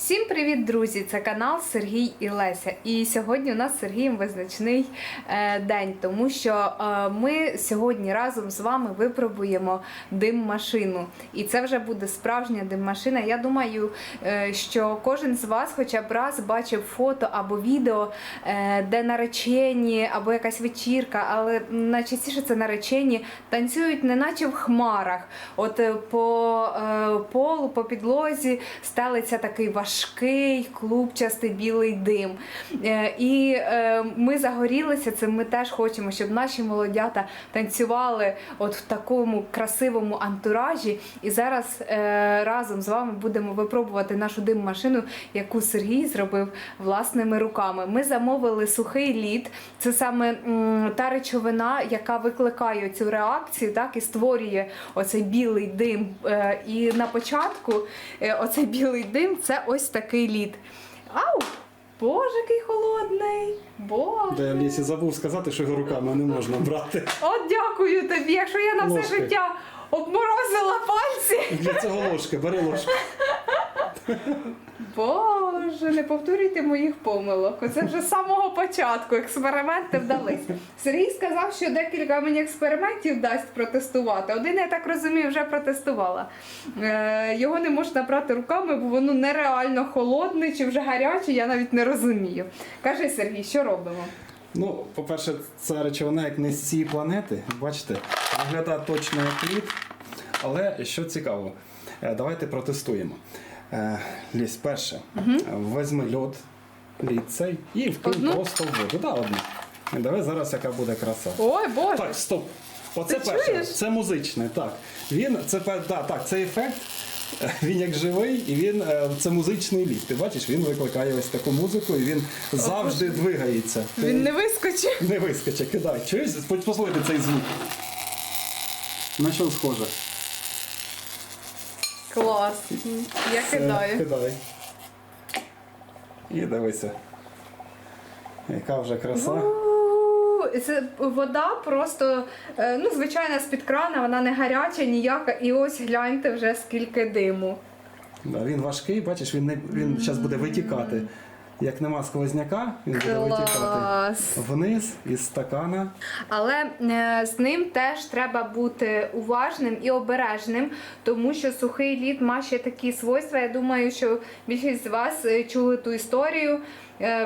Всім привіт, друзі! Це канал Сергій і Леся. І сьогодні у нас з Сергієм визначний е, день, тому що е, ми сьогодні разом з вами випробуємо дим-машину. І це вже буде справжня дим-машина. Я думаю, е, що кожен з вас хоча б раз бачив фото або відео, де наречені, або якась вечірка, але найчастіше це наречені танцюють, неначе в хмарах. От по полу, по підлозі стелиться такий важкий, клубчастий білий дим. Е, і е, ми загорілися цим. Ми теж хочемо, щоб наші молодята танцювали от в такому красивому антуражі. І зараз е, разом з вами будемо випробувати нашу дим-машину, яку Сергій зробив власними руками. Ми замовили сухий лід. Це саме та речовина, яка викликає цю реакцію, так і створює оцей білий дим. І на початку оцей білий дим це ось такий лід. Ау! Боже, який холодний! Боже! Я лісі забув сказати, що його руками не можна брати. От дякую тобі, якщо я на все Ложки. життя обморозила пальці. Для цього ложки, бери ложку. Боже, не повторюйте моїх помилок. Оце вже з самого початку експерименти вдались. Сергій сказав, що декілька мені експериментів дасть протестувати. Один, я так розумію, вже протестувала. Е, його не можна брати руками, бо воно нереально холодне чи вже гаряче, я навіть не розумію. Кажи, Сергій, що робимо? Ну, по-перше, ця речовина як не з цієї планети. Бачите, виглядає точно як лід. Але що цікаво, е, давайте протестуємо. Е, Ліс, перше, візьми льод, лід цей і вкинь просто в воду. Да, одну. Давай зараз яка буде краса. Ой, Боже! Так, стоп. Оце Ти перше. чуєш? Це музичне. Так. Він це да, так, це ефект. Він як живий, і він е, це музичний лід. Ти бачиш, він викликає ось таку музику, і він завжди двигається. Ти Він не вискочив. не вискоче, кидай. Чуєш? Послухайте цей звук. На що схоже? Клас. Я кидаю. Кидай. І дивися. Яка вже краса. Це вода просто, е, ну, звичайно, з-під крана, вона не гаряча, ніяка. І ось гляньте вже скільки диму. Да, він важкий, бачиш, він не він зараз буде витікати. Як нема сквозняка, він буде витікати Клас. вниз із стакана. Але е, з ним теж треба бути уважним і обережним, тому що сухий лід має ще такі свойства. Я думаю, що більшість з вас е, чули ту історію,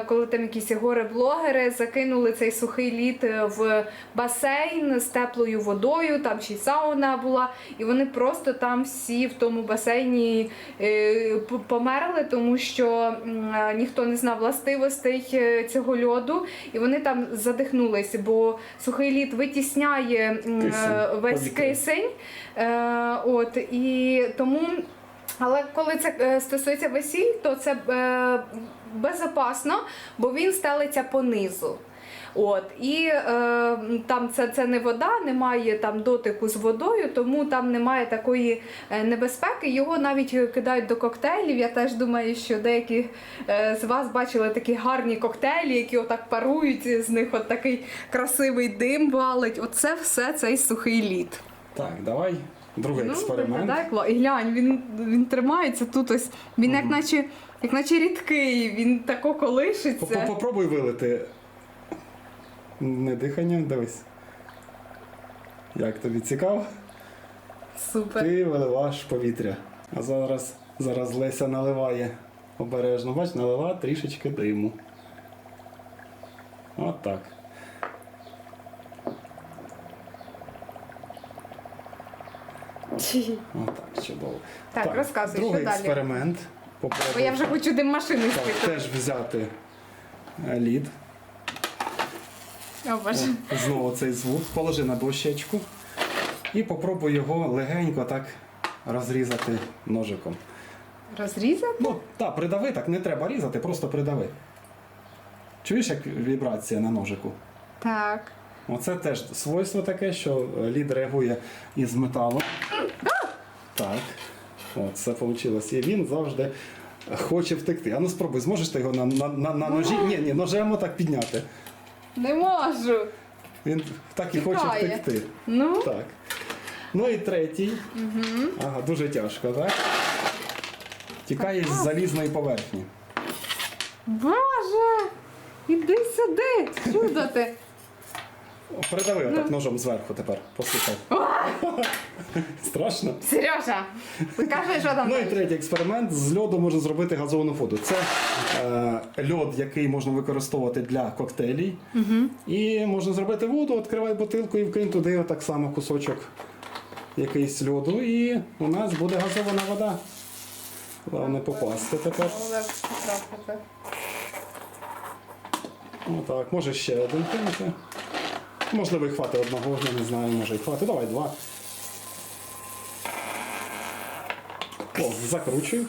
коли там якісь горе-блогери закинули цей сухий лід е, в басейн з теплою водою, там ще й сауна була, і вони просто там всі в тому басейні е, померли, тому що е, ніхто не знав властивостей е, цього льоду, і вони там задихнулися, бо сухий лід витісняє е, Кисень, весь кисень. Е, От і тому. Але коли це е, стосується весіль, то це е, безопасно, бо він стелиться понизу. От і е, там це, це не вода, немає там дотику з водою, тому там немає такої е, небезпеки. Його навіть кидають до коктейлів. Я теж думаю, що деякі з вас бачили такі гарні коктейлі, які отак парують, з них от такий красивий дим валить. Оце все цей сухий лід. Так, давай другий експеримент. Ну, виглядає кла- І глянь, він, він тримається тут ось. Він як наче, як наче рідкий, він тако колишиться. Попробуй вилити. Не дихання, дивись. Як тобі цікаво? Супер. Ти виливаєш повітря. А зараз, зараз Леся наливає обережно. Бач, налила трішечки диму. От так. От так, чудово. Так, розказуй, другий що далі? експеримент. Бо я вже хочу дим машини так, спити. теж взяти е, лід. О, Боже. От, Знову цей звук. Положи на дощечку. І попробуй його легенько так розрізати ножиком. Розрізати? Ну, так, придави, так не треба різати, просто придави. Чуєш, як вібрація на ножику? Так. Оце теж свойство таке, що е, лід реагує із металу. Так. От, це вийшло. І він завжди хоче втекти. А ну спробуй, зможеш ти його на, на, на, на ножі? Ні, ні, ножем отак підняти. Не можу. Він так і хоче Тікає. втекти. Ну, Так. Ну і третій. Ага, дуже тяжко, так? Тікає з залізної поверхні. Боже! Іди сюди! Чудо ти! Придави так ножом зверху тепер. Послухай. Страшно. Сережа! Покажи, що там. Ну і третій експеримент. З льоду можна зробити газовану воду. Це е, льод, який можна використовувати для коктейлів. І можна зробити воду, відкривай бутилку і вкинь туди так само кусочок якийсь льоду. І у нас буде газована вода. Головне попасти тепер. Отак, може ще один кинути. Можливо, і хватить одного, я не знаю, може і хватить. Давай два. О, закручуй.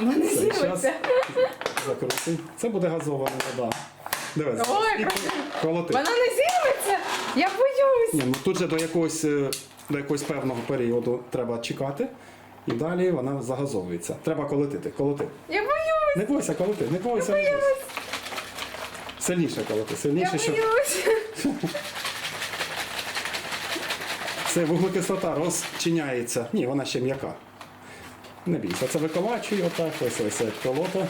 У мене Це зіметься. час. Закрутий. Це буде газована вода. Дивись. Ой, колоти. Вона не зіметься! Я боюсь! Ні, ну тут же до якогось, е, до якогось певного періоду треба чекати. І далі вона загазовується. Треба колотити. Колоти. Я боюсь! Не бойся, колоти, не бойся. не бойся. Сильніше колоти, Я сильніше, щоб це вуглекислота розчиняється. Ні, вона ще м'яка. Не бійся, це виколачує отак, ось ось колота.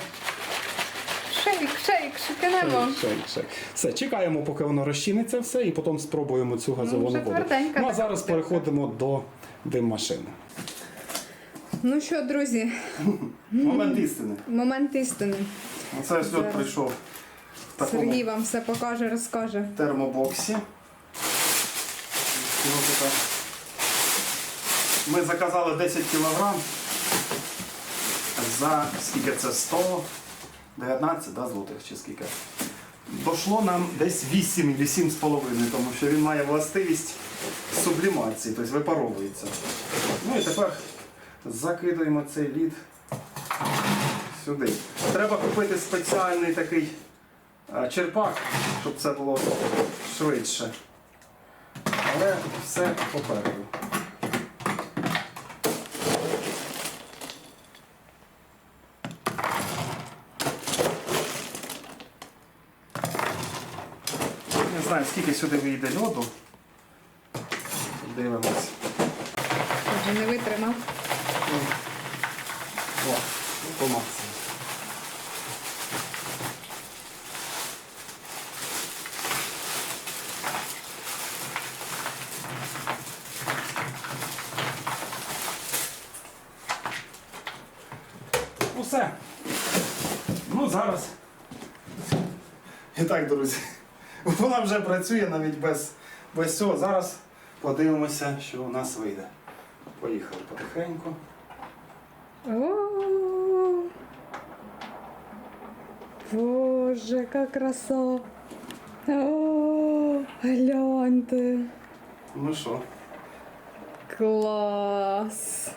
Шейк, шейк, шиканемо. Шейк, шейк. Все, чекаємо, поки воно розчиниться все, і потім спробуємо цю газовану вже воду. Ну а зараз переходимо до дим-машини. Ну що, друзі, Момент істини. момент істини. Оце ось прийшов такому Сергій вам все покаже, розкаже. термобоксі. Ну, така. Ми заказали 10 кг за скільки це 119 да, злотих чи скільки. Дошло нам десь 8 або 7,5, тому що він має властивість сублімації, тобто випаровується. Ну і тепер закидаємо цей лід сюди. Треба купити спеціальний такий черпак, щоб це було швидше. Але все попереду. Не знаю, скільки сюди вийде льоду. Дивимось. Вже не витримав. О, по максимуму. Усе. Ну зараз. І так, друзі. Вона вже працює навіть без, без цього. Зараз подивимося, що у нас вийде. Поїхали потихеньку. О, Боже, яка краса. О, гляньте. Ну що? Клас.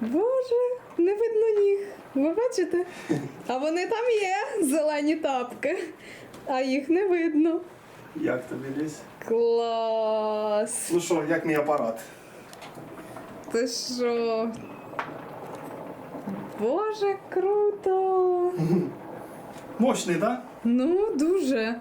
Боже, не видно ніг. Ви бачите? А вони там є, зелені тапки. А їх не видно. Як тобі ліс? Клас. Ну що, як мій апарат? Ти що? Боже, круто! Мощний, так? Ну, дуже.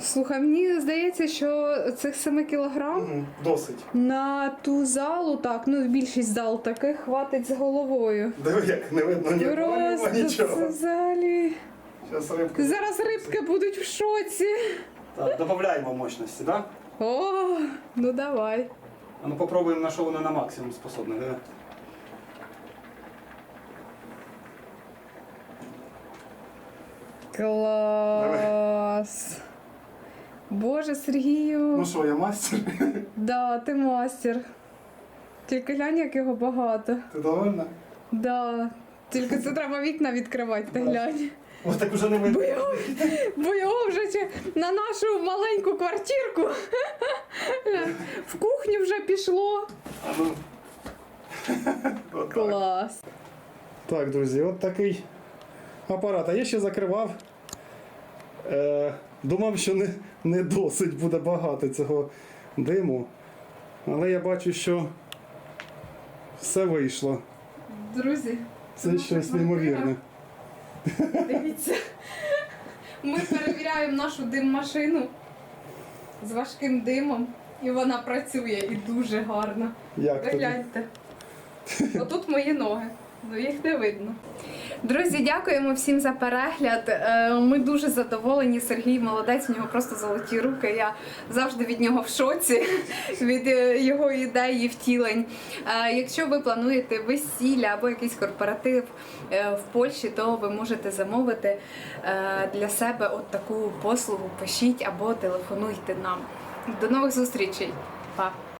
Слухай, мені здається, що цих 7 кілограм Угу. Досить. на ту залу, так, ну більшість зал таких хватить з головою. Диви, як не видно ні Просто це нічого. взагалі. Зараз рибки. Зараз рибки будуть в шоці. Так, додаємо мощності, так? О, ну давай. А ну попробуємо на що воно на максимум способне. Диви. Клас. Боже, Сергію. Ну що, я мастер? Да, ти мастер. Тільки глянь, як його багато. Ти довольна? Да. Тільки це треба вікна відкривати, ти глянь. Ось так уже не видно. Бо його, бо його вже чи- на нашу маленьку квартирку в кухню вже пішло. А ну. Отак. Клас. Так, друзі, от такий апарат. А я ще закривав. Е, думав, що не, не досить буде багато цього диму. Але я бачу, що все вийшло. Друзі, Це щось неймовірне. Дивіться. Ми перевіряємо нашу дим-машину з важким димом, і вона працює і дуже гарно. Як гляньте. Отут мої ноги. Ну їх не видно. Друзі, дякуємо всім за перегляд. Е, Ми дуже задоволені. Сергій молодець, у нього просто золоті руки. Я завжди від нього в шоці від е, його ідей і втілень. Е, Якщо ви плануєте весілля або якийсь корпоратив в Польщі, то ви можете замовити для себе от таку послугу. Пишіть або телефонуйте нам. До нових зустрічей. Па!